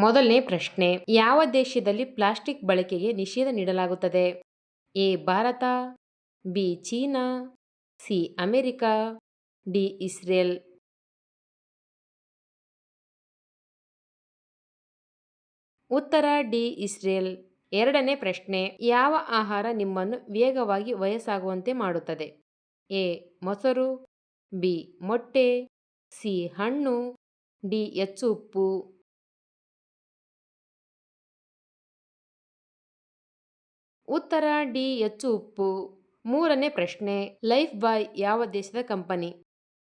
ಮೊದಲನೇ ಪ್ರಶ್ನೆ, ಯಾವ ದೇಶದಲ್ಲಿ ಪ್ಲಾಸ್ಟಿಕ್ ಬಳಕೆಗೆ ನಿಷೇಧ ನೀಡಲಾಗುತ್ತದೆ? A, Bharat, B, China, C, America, D, Israel. ಉತ್ತರ, ಡಿ, ಇಸ್ರೇಲ್. ಎರಡನೇ ಪ್ರಶ್ನೆ, ಯಾವ ಆಹಾರ ನಿಮ್ಮನ್ನು ವೇಗವಾಗಿ ವಯಸ್ಸಾಗುವಂತೆ ಮಾಡುತ್ತದೆ? ಎ, ಮೊಸರು, ಬಿ, ಮೊಟ್ಟೆ, ಸಿ, ಹಣ್ಣು, ಡಿ, ಹೆಚ್ಚು ಉಪ್ಪು. ಉತ್ತರ ಡಿ ಹೆಚ್ಚು ಉಪ್ಪು. ಮೂರನೇ ಪ್ರಶ್ನೆ, ಲೈಫ್ ಬಾಯ್ ಯಾವ ದೇಶದ company?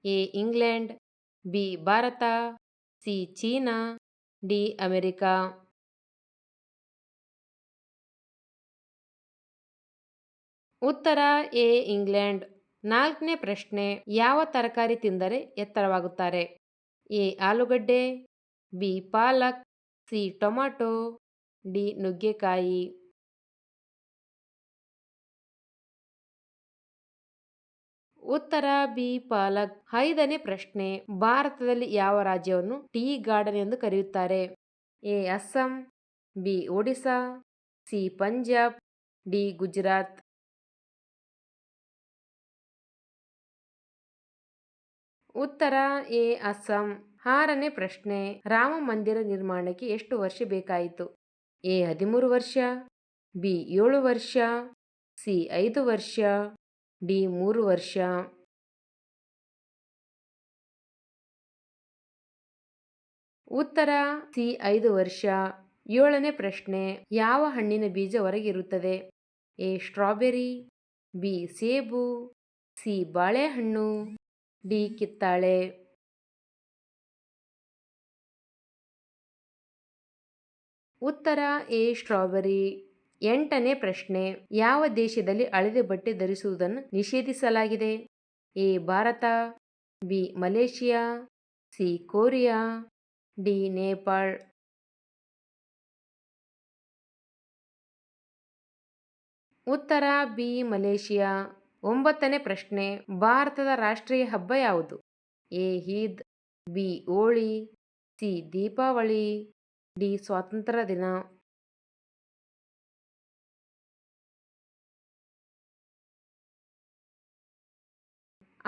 A, England, B, Bharat, C, China, D, America. ಉತ್ತರ ಎ, ಇಂಗ್ಲೆಂಡ್. ನಾಲ್ಕನೇ ಪ್ರಶ್ನೆ, ಯಾವ ತರಕಾರಿ ತಿಂದರೆ ಎತ್ತರವಾಗುತ್ತಾರೆ? ಎ, ಆಲೂಗಡ್ಡೆ, ಬಿ, ಪಾಲಕ್, ಸಿ, ಟೊಮಾಟೊ, ಡಿ, ನುಗ್ಗೆಕಾಯಿ. ಉತ್ತರ ಬಿ ಪಾಲಕ್ ಐದನೇ ಪ್ರಶ್ನೆ. ಭಾರತದಲ್ಲಿ ಯಾವ ರಾಜ್ಯವನ್ನು ಟೀ ಗಾರ್ಡನ್ ಎಂದು ಕರೆಯುತ್ತಾರೆ? A Assam, B Odisha, C Punjab, D Gujarat. ಉತ್ತರ ಎ ಅಸ್ಸಾಂ ಆರನೇ ಪ್ರಶ್ನೆ. ರಾಮ ಮಂದಿರ ನಿರ್ಮಾಣಕ್ಕೆ ಎಷ್ಟು ವರ್ಷ ಬೇಕಾಯಿತು? ಎ ಹದಿಮೂರು ವರ್ಷ, ಬಿ ಏಳು ವರ್ಷ, ಸಿ ಐದು ವರ್ಷ ಡಿ ಮೂರು ವರ್ಷ. ಉತ್ತರ, ಸಿ ಐದು ವರ್ಷ. ಏಳನೇ ಪ್ರಶ್ನೆ, ಯಾವ ಹಣ್ಣಿನ ಬೀಜ ಹೊರಗಿರುತ್ತದೆ? ಎ ಸ್ಟ್ರಾಬೆರಿ, ಬಿ ಸೇಬು, ಸಿ ಬಾಳೆಹಣ್ಣು, ಡಿ ಕಿತ್ತಾಳೆ. ಉತ್ತರ, ಎ ಸ್ಟ್ರಾಬೆರಿ. ಎಂಟನೇ ಪ್ರಶ್ನೆ, ಯಾವ ದೇಶದಲ್ಲಿ ಹಳದಿ ಬಟ್ಟೆ ಧರಿಸುವುದನ್ನು ನಿಷೇಧಿಸಲಾಗಿದೆ? A, Bharat, B, Malaysia, C, Korea, D, Nepal. ಉತ್ತರ, ಬಿ, ಮಲೇಷಿಯಾ. ಒಂಬತ್ತನೇ ಪ್ರಶ್ನೆ, ಭಾರತದ ರಾಷ್ಟ್ರೀಯ ಹಬ್ಬ ಯಾವುದು? A, Eid, B Holi C, Deepavali, D, ಸ್ವಾತಂತ್ರ್ಯ ದಿನ.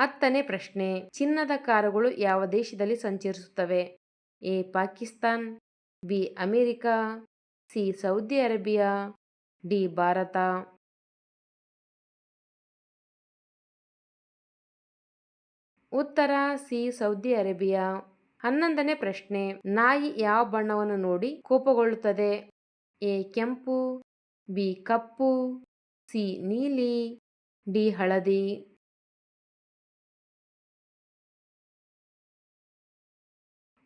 ಹತ್ತನೇ ಪ್ರಶ್ನೆ. ಚಿನ್ನದ ಕಾರುಗಳು ಯಾವ ದೇಶದಲ್ಲಿ ಸಂಚರಿಸುತ್ತವೆ? A. Pakistan, B. America, C. Saudi Arabia, D. Bharat. ಉತ್ತರ, ಸಿ. Saudi Arabia. ಹನ್ನೊಂದನೇ ಪ್ರಶ್ನೆ. ನಾಯಿ ಯಾವ ಬಣ್ಣವನ್ನು ನೋಡಿ ಕೋಪಗೊಳ್ಳುತ್ತದೆ? ಎ. ಕೆಂಪು, ಬಿ. ಕಪ್ಪು, ಸಿ. ನೀಲಿ, ಡಿ. ಹಳದಿ.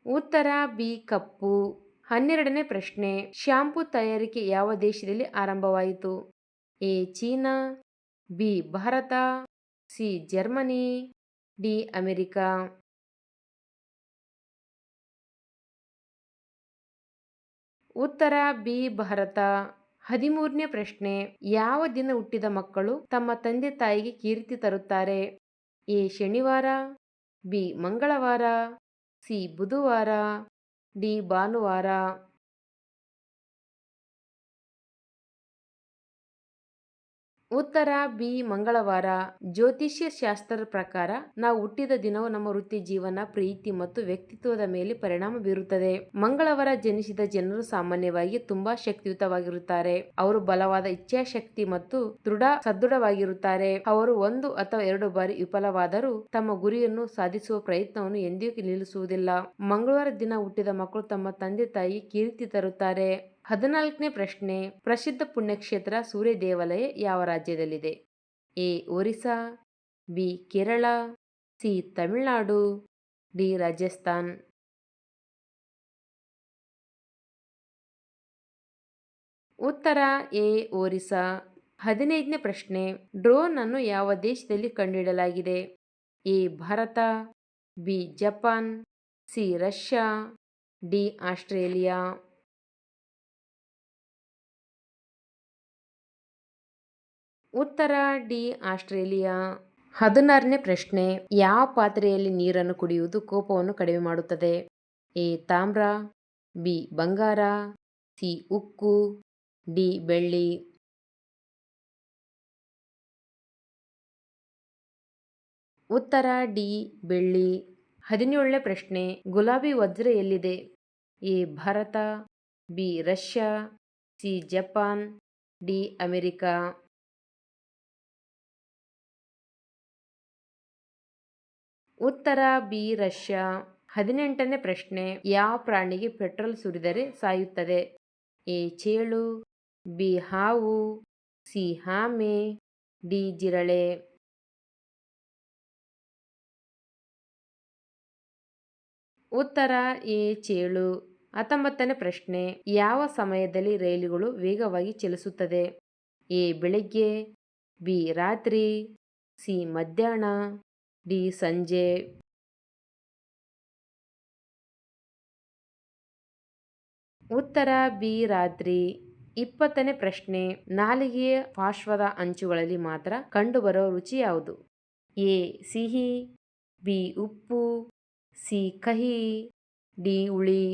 ಉತ್ತರ ಬಿ ಕಪ್ಪು. ಹನ್ನೆರಡನೇ ಪ್ರಶ್ನೆ, ಶಾಂಪೂ ತಯಾರಿಕೆ ಯಾವ ದೇಶದಲ್ಲಿ ಆರಂಭವಾಯಿತು? A, China, B, Bharat, C, Germany, D, America. ಉತ್ತರ ಬಿ, ಭಾರತ. ಹದಿಮೂರನೇ ಪ್ರಶ್ನೆ, ಯಾವ ದಿನ ಹುಟ್ಟಿದ ಮಕ್ಕಳು ತಮ್ಮ ತಂದೆ ತಾಯಿಗೆ ಕೀರ್ತಿ ತರುತ್ತಾರೆ? ಎ, ಶನಿವಾರ, ಬಿ, ಮಂಗಳವಾರ ಸಿ ಬುಧವಾರ ಡಿ ಭಾನುವಾರ ಉತ್ತರ ಬಿ ಮಂಗಳವಾರ. ಜ್ಯೋತಿಷ್ಯ ಶಾಸ್ತ್ರದ ಪ್ರಕಾರ ನಾವು ಹುಟ್ಟಿದ ದಿನವು ನಮ್ಮ ವೃತ್ತಿ ಜೀವನ, ಪ್ರೀತಿ ಮತ್ತು ವ್ಯಕ್ತಿತ್ವದ ಮೇಲೆ ಪರಿಣಾಮ ಬೀರುತ್ತದೆ. ಮಂಗಳವಾರ ಜನಿಸಿದ ಜನರು ಸಾಮಾನ್ಯವಾಗಿ ತುಂಬಾ ಶಕ್ತಿಯುತವಾಗಿರುತ್ತಾರೆ. ಅವರು ಬಲವಾದ ಇಚ್ಛಾಶಕ್ತಿ ಮತ್ತು ದೃಢ ಸದೃಢವಾಗಿರುತ್ತಾರೆ. ಅವರು ಒಂದು ಅಥವಾ ಎರಡು ಬಾರಿ ವಿಫಲವಾದರೂ ತಮ್ಮ ಗುರಿಯನ್ನು ಸಾಧಿಸುವ ಪ್ರಯತ್ನವನ್ನು ಎಂದಿಗೂ ನಿಲ್ಲಿಸುವುದಿಲ್ಲ. ಮಂಗಳವಾರ ದಿನ ಹುಟ್ಟಿದ ಮಕ್ಕಳು ತಮ್ಮ ತಂದೆ ತಾಯಿ ಕೀರ್ತಿ ತರುತ್ತಾರೆ. ಹದಿನಾಲ್ಕನೇ ಪ್ರಶ್ನೆ, ಪ್ರಸಿದ್ಧ ಪುಣ್ಯಕ್ಷೇತ್ರ ಸೂರ್ಯ ದೇವಾಲಯ ಯಾವ ರಾಜ್ಯದಲ್ಲಿದೆ? A, Orissa, B, Kerala, C, Tamil Nadu, D, Rajasthan. ಉತ್ತರ, ಎ, ಒರಿಸ್ಸಾ. ಹದಿನೈದನೇ ಪ್ರಶ್ನೆ, ಡ್ರೋನ್ ಅನ್ನು ಯಾವ ದೇಶದಲ್ಲಿ ಕಂಡುಹಿಡಲಾಗಿದೆ? A, Bharat, B, Japan, C, Russia, D, Australia. ಉತ್ತರ ಡಿ, ಆಸ್ಟ್ರೇಲಿಯಾ. ಹದಿನಾರನೇ ಪ್ರಶ್ನೆ, ಯಾವ ಪಾತ್ರೆಯಲ್ಲಿ ನೀರನ್ನು ಕುಡಿಯುವುದು ಕೋಪವನ್ನು ಕಡಿಮೆ ಮಾಡುತ್ತದೆ? ಎ, ತಾಮ್ರ, ಬಿ, ಬಂಗಾರ, ಸಿ, ಉಕ್ಕು, ಡಿ, ಬೆಳ್ಳಿ. ಉತ್ತರ ಡಿ, ಬೆಳ್ಳಿ. ಹದಿನೇಳನೇ ಪ್ರಶ್ನೆ, ಗುಲಾಬಿ ವಜ್ರ ಎಲ್ಲಿದೆ? A, Bharat, B, Russia, C, Japan, D, America. ಉತ್ತರ ಬಿ ರಷ್ಯಾ. ಹದಿನೆಂಟನೇ ಪ್ರಶ್ನೆ, ಯಾವ ಪ್ರಾಣಿಗೆ ಪೆಟ್ರೋಲ್ ಸುರಿದರೆ ಸಾಯುತ್ತದೆ? ಎ ಚೇಳು, ಬಿ ಹಾವು, ಸಿ ಹಾಮೆ, ಡಿ ಜಿರಳೆ. ಉತ್ತರ ಎ ಚೇಳು. ಹತ್ತೊಂಬತ್ತನೇ ಪ್ರಶ್ನೆ, ಯಾವ ಸಮಯದಲ್ಲಿ ರೈಲುಗಳು ವೇಗವಾಗಿ ಚಲಿಸುತ್ತದೆ? ಎ ಬೆಳಿಗ್ಗೆ, ಬಿ ರಾತ್ರಿ, ಸಿ ಮಧ್ಯಾಹ್ನ. ಡಿ ಸಂಜೆ ಉತ್ತರ ಬಿ ರಾತ್ರಿ ಇಪ್ಪತ್ತನೇ ಪ್ರಶ್ನೆ ನಾಲಿಗೆಯ ಪಾರ್ಶ್ವದ ಅಂಚುಗಳಲ್ಲಿ ಮಾತ್ರ ಕಂಡುಬರುವ ರುಚಿ ಯಾವುದು? ಎ ಸಿಹಿ, ಬಿ ಉಪ್ಪು, ಸಿ ಕಹಿ, ಡಿ ಉಳಿ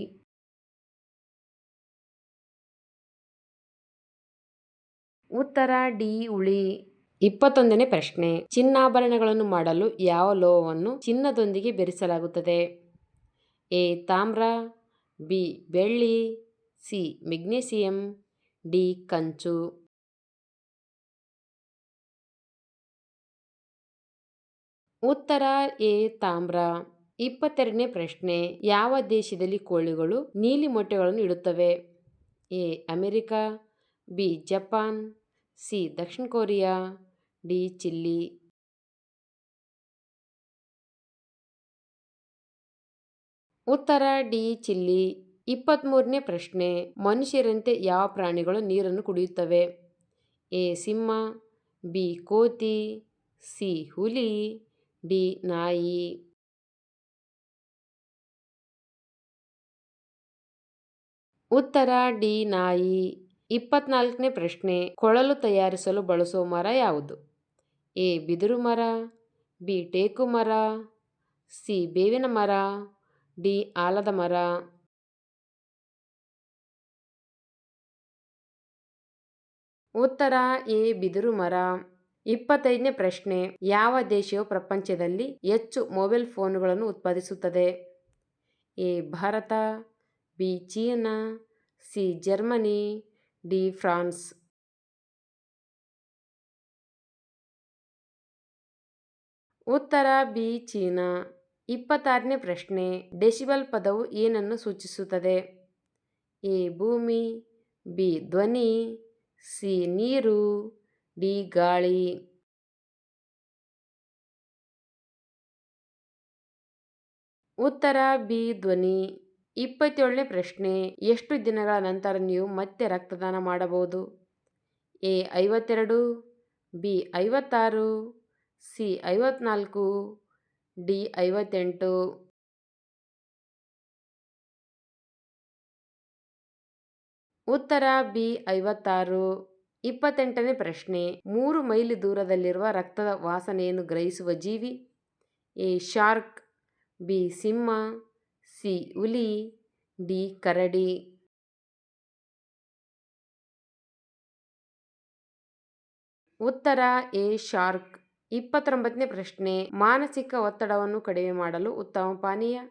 ಉತ್ತರ ಡಿ ಹುಳಿ. ಇಪ್ಪತ್ತೊಂದನೇ ಪ್ರಶ್ನೆ. ಚಿನ್ನಾಭರಣಗಳನ್ನು ಮಾಡಲು ಯಾವ ಲೋಹವನ್ನು ಚಿನ್ನದೊಂದಿಗೆ ಬೆರೆಸಲಾಗುತ್ತದೆ? ಎ. ತಾಮ್ರ, ಬಿ. ಬೆಳ್ಳಿ, ಸಿ. Magnesium, D. ಕಂಚು. ಉತ್ತರ ಎ. ತಾಮ್ರ. ಇಪ್ಪತ್ತೆರಡನೇ ಪ್ರಶ್ನೆ. ಯಾವ ದೇಶದಲ್ಲಿ ಕೋಳಿಗಳು ನೀಲಿ ಮೊಟ್ಟೆಗಳನ್ನು ಇಡುತ್ತವೆ? A. America, B. Japan, C. Dakshina Korea D Chile ಉತ್ತರ ಡಿ ಚಿಲ್ಲಿ ಇಪ್ಪತ್ತ್ಮೂರನೇ ಪ್ರಶ್ನೆ. ಮನುಷ್ಯರಂತೆ ಯಾವ ಪ್ರಾಣಿಗಳು ನೀರನ್ನು ಕುಡಿಯುತ್ತವೆ? ಎ. ಸಿಂಹ, ಬಿ. ಕೋತಿ, ಸಿ. ಹುಲಿ, ಡಿ. ನಾಯಿ. ಉತ್ತರ ಡಿ ನಾಯಿ ಇಪ್ಪತ್ನಾಲ್ಕನೇ ಪ್ರಶ್ನೆ. ಕೊಳಲು ತಯಾರಿಸಲು ಬಳಸುವ ಮರ ಯಾವುದು? ಎ ಬಿದಿರು ಮರ, ಬಿ ಟೇಕು ಮರ, ಸಿ ಬೇವಿನ ಮರ, ಡಿ ಆಲದ ಮರ. ಉತ್ತರ, ಎ ಬಿದಿರು ಮರ. ಇಪ್ಪತ್ತೈದನೇ ಪ್ರಶ್ನೆ. ಯಾವ ದೇಶವು ಪ್ರಪಂಚದಲ್ಲಿ ಹೆಚ್ಚು ಮೊಬೈಲ್ ಫೋನುಗಳನ್ನು ಉತ್ಪಾದಿಸುತ್ತದೆ? A Bharat, B China, C Germany, D France. ಉತ್ತರ ಬಿ ಚೀನಾ. ಇಪ್ಪತ್ತಾರನೇ ಪ್ರಶ್ನೆ, ಡೆಸಿಬಲ್ ಪದವು ಏನನ್ನು ಸೂಚಿಸುತ್ತದೆ? ಎ, ಭೂಮಿ, ಬಿ, ಧ್ವನಿ, ಸಿ, ನೀರು, ಡಿ, ಗಾಳಿ. ಉತ್ತರ ಬಿ, ಧ್ವನಿ. ಇಪ್ಪತ್ತೇಳನೇ ಪ್ರಶ್ನೆ, ಎಷ್ಟು ದಿನಗಳ ನಂತರ ನೀವು ಮತ್ತೆ ರಕ್ತದಾನ ಮಾಡಬಹುದು? ಎ, ಐವತ್ತೆರಡು, ಬಿ, ಐವತ್ತಾರು ಸಿ ಐವತ್ನಾಲ್ಕು, ಡಿ ಐವತ್ತೆಂಟು. ಉತ್ತರ ಬಿ ಐವತ್ತಾರು, ಇಪ್ಪತ್ತೆಂಟನೇ ಪ್ರಶ್ನೆ. ಮೂರು ಮೈಲಿ ದೂರದಲ್ಲಿರುವ ರಕ್ತದ ವಾಸನೆಯನ್ನು ಗ್ರಹಿಸುವ ಜೀವಿ. ಎ ಶಾರ್ಕ್, ಬಿ ಸಿಂಹ, ಸಿ ಹುಲಿ, ಡಿ ಕರಡಿ. ಉತ್ತರ ಎ ಶಾರ್ಕ್. ಇಪ್ಪತ್ತೊಂಬತ್ತನೇ ಪ್ರಶ್ನೆ, ಮಾನಸಿಕ ಒತ್ತಡವನ್ನು ಕಡಿಮೆ ಮಾಡಲು ಉತ್ತಮ ಪಾನೀಯ?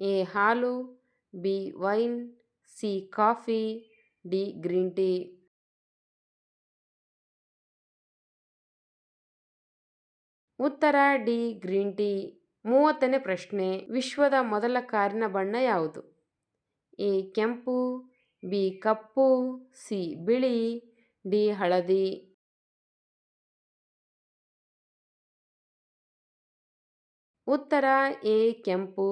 ಎ, ಹಾಲು, B, wine, C, coffee, D, green tea. ಉತ್ತರ, ಡಿ, ಗ್ರೀನ್ ಟೀ. ಮೂವತ್ತನೇ ಪ್ರಶ್ನೆ, ವಿಶ್ವದ ಮೊದಲ ಕಾರಿನ ಬಣ್ಣ ಯಾವುದು? ಎ, ಕೆಂಪು, ಬಿ, ಕಪ್ಪು, ಸಿ, ಬಿಳಿ, ಡಿ, ಹಳದಿ. ಉತ್ತರ ಎ ಕೆಂಪು